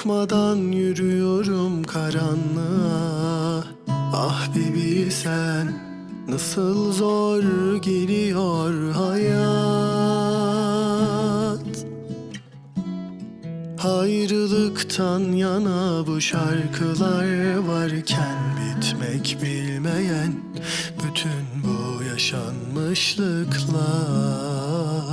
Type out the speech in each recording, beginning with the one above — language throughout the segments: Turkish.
Korkmadan yürüyorum karanlığa. Ah bir bilsen Nasıl zor geliyor hayat. Ayrılıktan yana bu şarkılar varken Bitmek bilmeyen bütün bu yaşanmışlıklar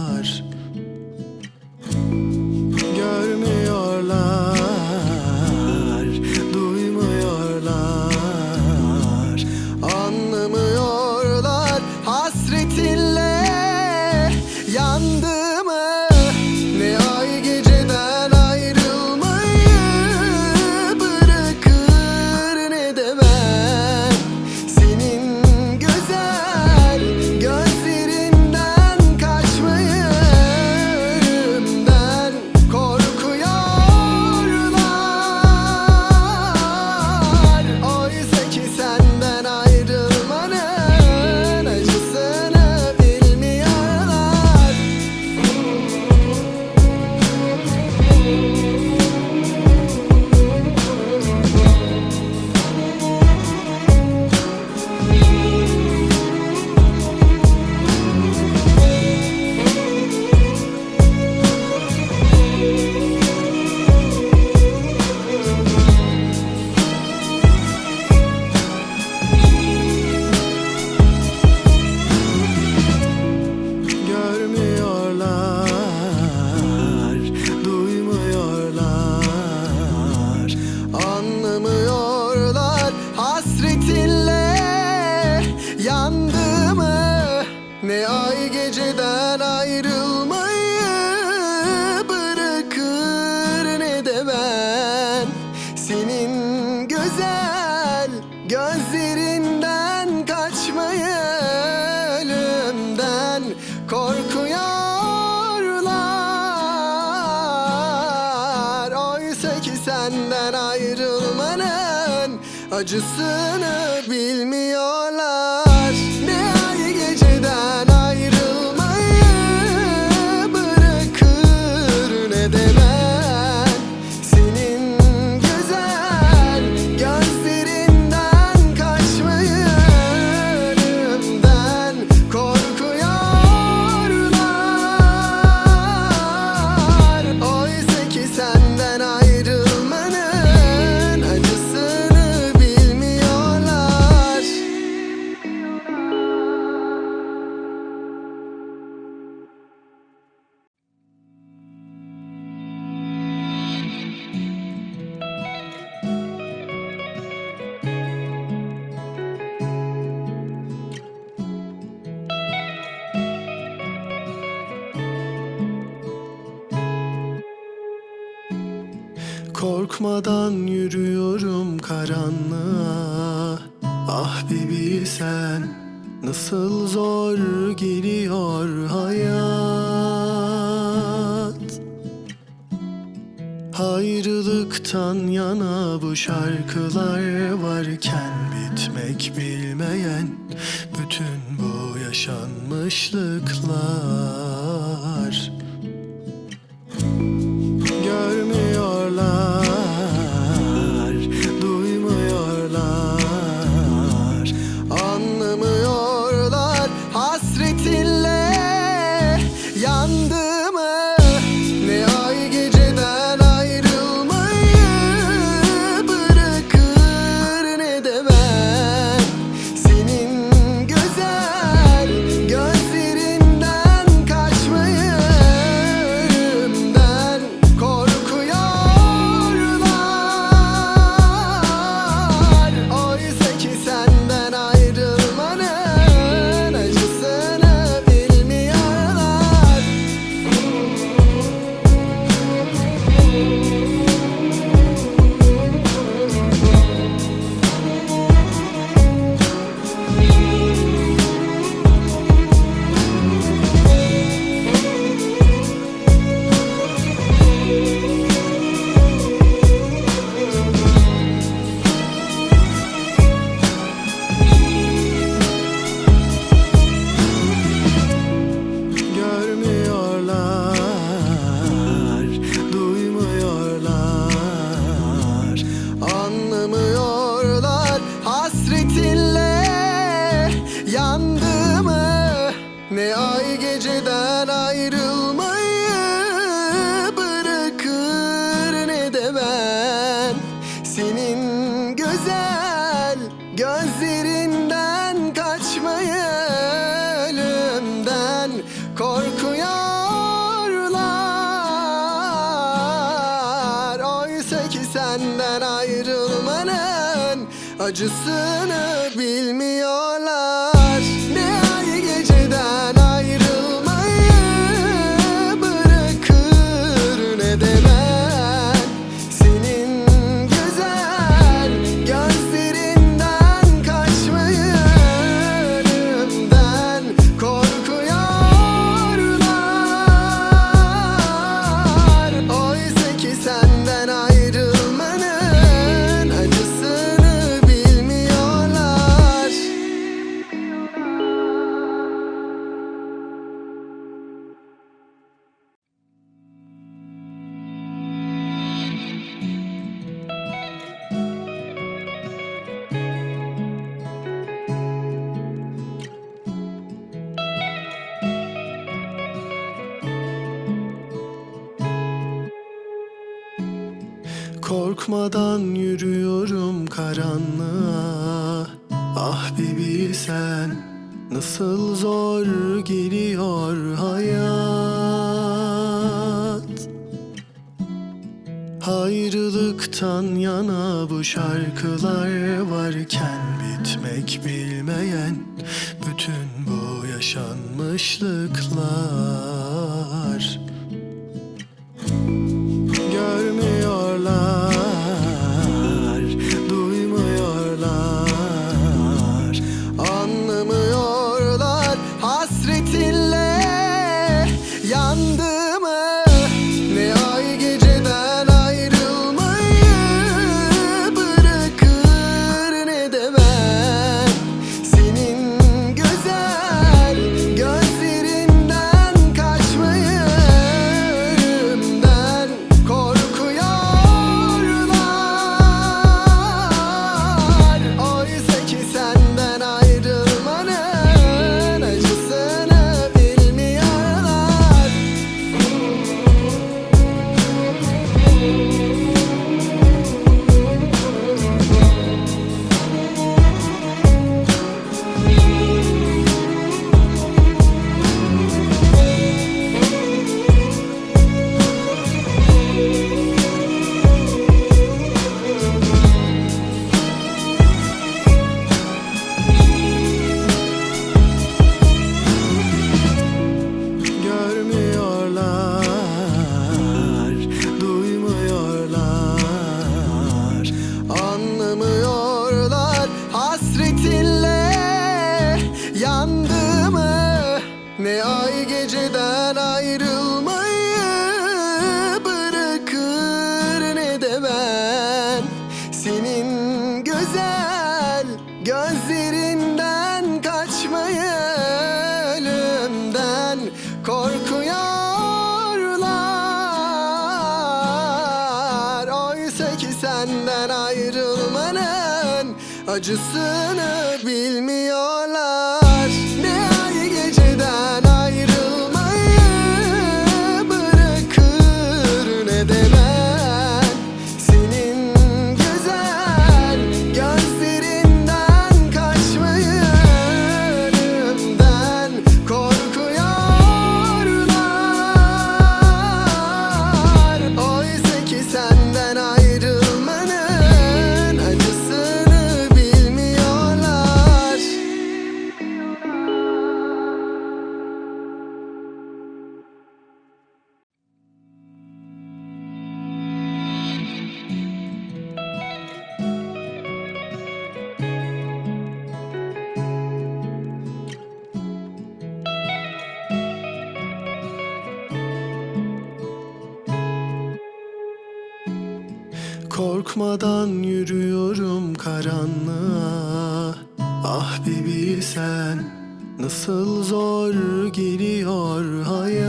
korkuyorlar. Oysa ki senden ayrılmanın acısını bilmiyorlar Korkmadan yürüyorum karanlığa. Ah bir bilsen Nasıl zor geliyor hayat. Ayrılıktan yana bu şarkılar varken Bitmek bilmeyen bütün bu yaşanmışlıklar korkuyorlar. Oysa ki senden ayrılmanın acısını bilmiyor. Bakmadan yürüyorum karanlığa. Ah bibi sen Nasıl zor geliyor hayat. Ayrılıktan yana bu şarkılar varken Bitmek bilmeyen bütün bu yaşanmışlıklar. korkuyorlar. Oysa ki senden ayrılmanın acısını bilmiyor. Korkmadan yürüyorum karanlığa. Ah bibi sen Nasıl zor geliyor hayat.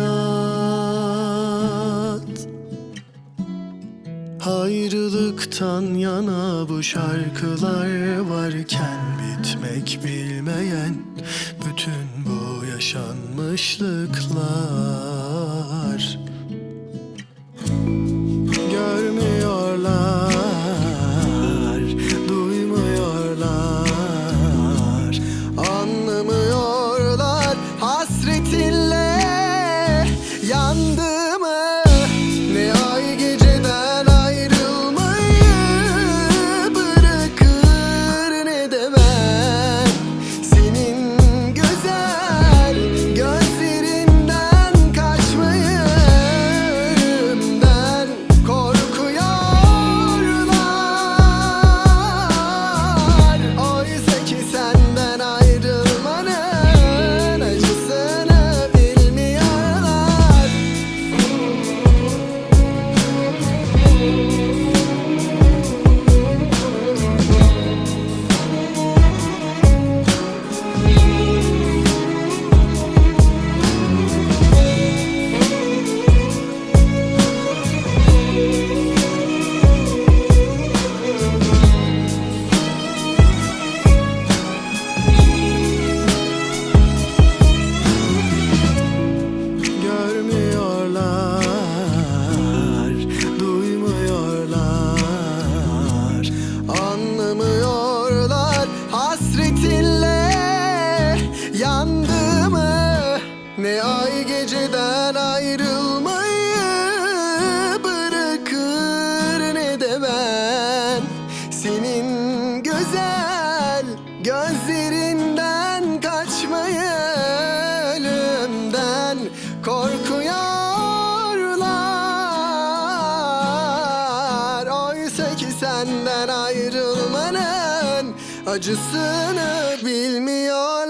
Ayrılıktan yana bu şarkılar varken Bitmek bilmeyen bütün bu yaşanmışlıklar. korkuyorlar. Oysa ki senden ayrılmanın acısını bilmiyorlar.